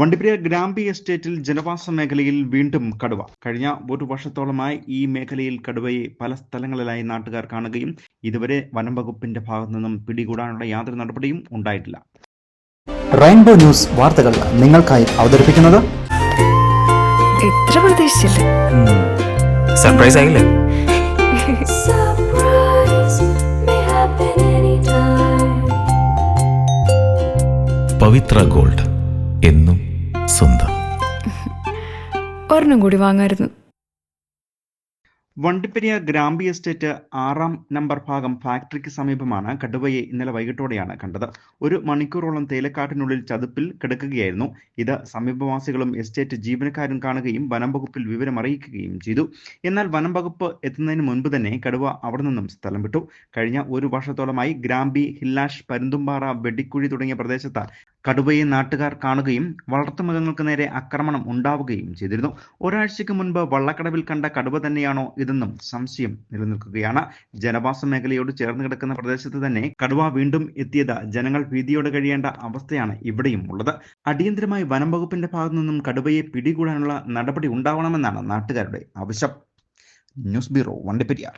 വണ്ടിപ്പെരിയാർ ഗ്രാമ്പി എസ്റ്റേറ്റിൽ ജനവാസ മേഖലയിൽ വീണ്ടും കടുവ. കഴിഞ്ഞ ഒരു വർഷത്തോളമായി ഈ മേഖലയിൽ കടുവയെ പല സ്ഥലങ്ങളിലായി നാട്ടുകാർ കാണുകയും ഇതുവരെ വനം വകുപ്പിന്റെ ഭാഗത്തു നിന്നും പിടികൂടാനുള്ള യാതൊരു നടപടിയും ഉണ്ടായിട്ടില്ല. റെയിൻബോ ന്യൂസ് വാർത്തകൾ നിങ്ങൾക്കായി അവതരിപ്പിക്കുന്നത്? എത്ര പ്രതീക്ഷിച്ചില്ല? സർപ്രൈസ് ആയില്ലേ. പവിത്ര ഗോൾഡ് എന്നും സ്വന്തം. ഒരെണ്ണം കൂടി വാങ്ങായിരുന്നു. വണ്ടിപ്പെരിയ ഗ്രാമ്പി എസ്റ്റേറ്റ് ആറാം നമ്പർ ഭാഗം ഫാക്ടറിക്ക് സമീപമാണ് കടുവയെ ഇന്നലെ വൈകിട്ടോടെയാണ് കണ്ടത്. ഒരു മണിക്കൂറോളം തേയിലക്കാട്ടിനുള്ളിൽ ചതുപ്പിൽ കിടക്കുകയായിരുന്നു. ഇത് സമീപവാസികളും എസ്റ്റേറ്റ് ജീവനക്കാരും കാണുകയും വനം വകുപ്പിൽ വിവരം അറിയിക്കുകയും ചെയ്തു. എന്നാൽ വനം വകുപ്പ് എത്തുന്നതിന് മുൻപ് തന്നെ കടുവ അവിടെ നിന്നും സ്ഥലം വിട്ടു. കഴിഞ്ഞ ഒരു വർഷത്തോളമായി ഗ്രാമ്പി ഹില്ലാഷ് പരുന്തുംപാറ വെടിക്കുഴി തുടങ്ങിയ പ്രദേശത്ത് കടുവയെ നാട്ടുകാർ കാണുകയും വളർത്തുമൃഗങ്ങൾക്ക് നേരെ ആക്രമണം ഉണ്ടാവുകയും ചെയ്തിരുന്നു. ഒരാഴ്ചയ്ക്ക് മുൻപ് വള്ളക്കടവിൽ കണ്ട കടുവ തന്നെയാണോ ഇതെന്നും സംശയം നിലനിൽക്കുകയാണ്. ജനവാസ മേഖലയോട് ചേർന്ന് കിടക്കുന്ന പ്രദേശത്ത് തന്നെ കടുവ വീണ്ടും എത്തിയത് ജനങ്ങൾ ഭീതിയോടെ കഴിയേണ്ട അവസ്ഥയാണ് ഇവിടെയും ഉള്ളത്. അടിയന്തരമായി വനം വകുപ്പിന്റെ ഭാഗത്തു നിന്നും കടുവയെ പിടികൂടാനുള്ള നടപടി ഉണ്ടാവണമെന്നാണ് നാട്ടുകാരുടെ ആവശ്യം. News bureau Vandiperiyar.